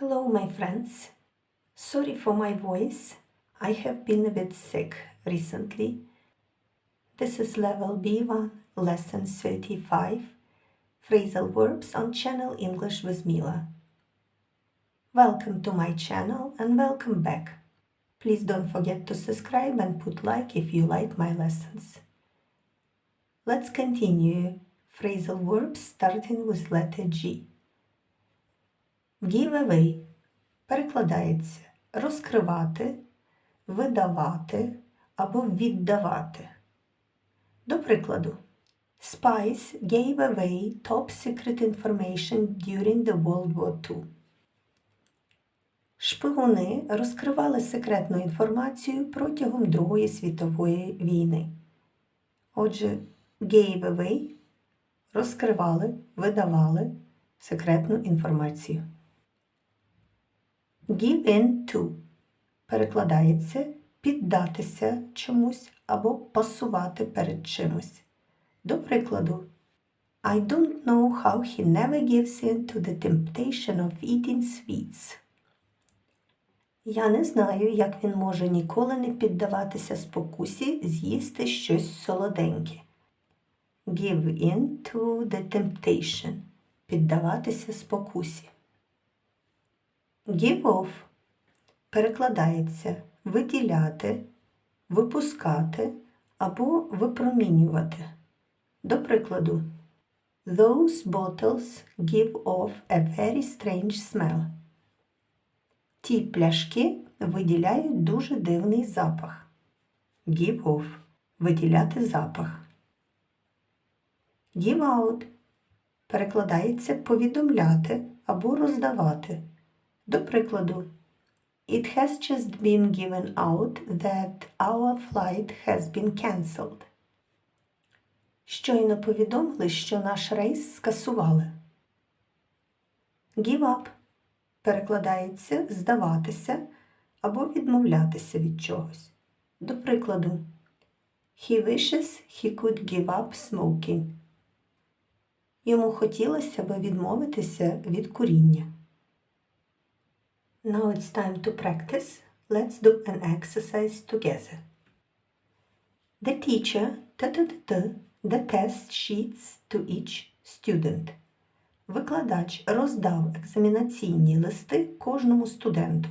Hello, my friends. Sorry for my voice. I have been a bit sick recently. This is level B1, lesson 35, phrasal verbs on channel English with Mila. Welcome to my channel and welcome back. Please don't forget to subscribe and put like if you like my lessons. Let's continue. Phrasal verbs starting with letter G. Give away перекладається розкривати, видавати або віддавати. До прикладу, Spies gave away top secret information during the World War II. Шпигуни розкривали секретну інформацію протягом Другої світової війни. Отже, gave away розкривали, видавали секретну інформацію. Give in to перекладається піддатися чомусь або пасувати перед чимось. До прикладу, I don't know how he never gives in to the temptation of eating sweets. Я не знаю, як він може ніколи не піддаватися спокусі з'їсти щось солоденьке. Give in to the temptation. Піддаватися спокусі. Give off перекладається виділяти, випускати або випромінювати. До прикладу, Those bottles give off a very strange smell. Ті пляшки виділяють дуже дивний запах. Give off виділяти запах. Give out перекладається повідомляти або роздавати. До прикладу, It has just been given out that our flight has been cancelled. Щойно повідомили, що наш рейс скасували. Give up перекладається здаватися або відмовлятися від чогось. До прикладу, He wishes he could give up smoking. Йому хотілося би відмовитися від куріння. Now it's time to practice. Let's do an exercise together. The teacher т-т-т, the test sheets to each student. Викладач роздав екзамінаційні листи кожному студенту.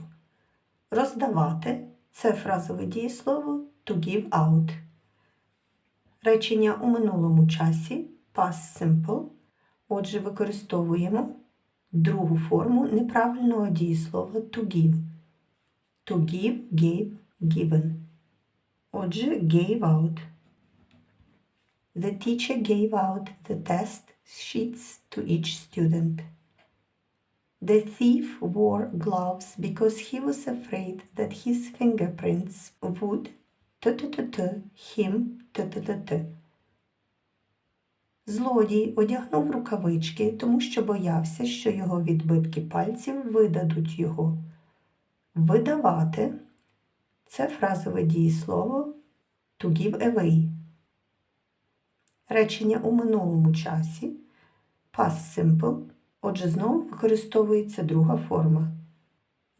Роздавати це фразове дієслово to give out. Речення у минулому часі past simple. Отже, використовуємо другу форму неправильного дієслова to give. To give, gave, given. Отже, gave out. The teacher gave out the test sheets to each student. The thief wore gloves because he was afraid that his fingerprints would t-t-t-t him t-t-t-t. Злодій одягнув рукавички, тому що боявся, що його відбитки пальців видадуть його. Видавати це фразове дієслово to give away. Речення у минулому часі past simple, отже, знову використовується друга форма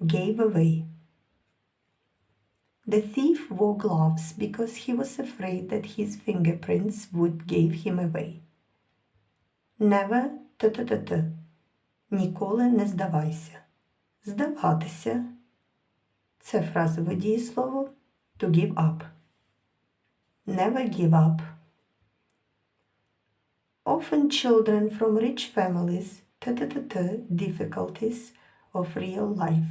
gave away. The thief wore gloves because he was afraid that his fingerprints would give him away. Never т-т-т-т. Ніколи не здавайся. Здаватися. Це фразове дієслово to give up. Never give up. Often children from rich families т-т-т-т difficulties of real life.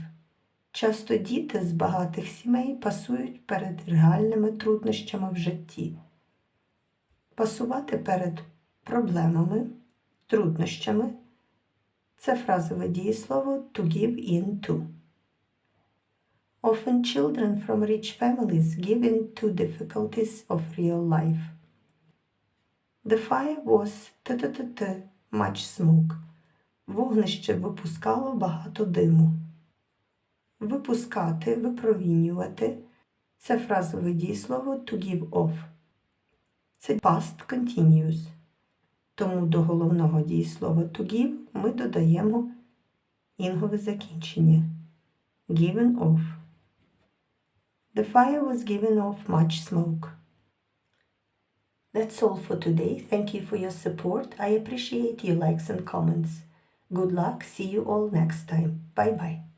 Часто діти з багатих сімей пасують перед реальними труднощами в житті. Пасувати перед проблемами, труднощами це фразове дієслово to give in to. Often children from rich families give in to difficulties of real life. The fire was т-т-т-т much smoke. Вогнище випускало багато диму. Випускати, випромінювати це фразове дієслово to give off. Це past continuous. Тому до головного дієслова to give ми додаємо Інгове закінчення. Given off. The fire was given off much smoke. That's all for today. Thank you for your support. I appreciate your likes and comments. Good luck. See you all next time. Bye bye.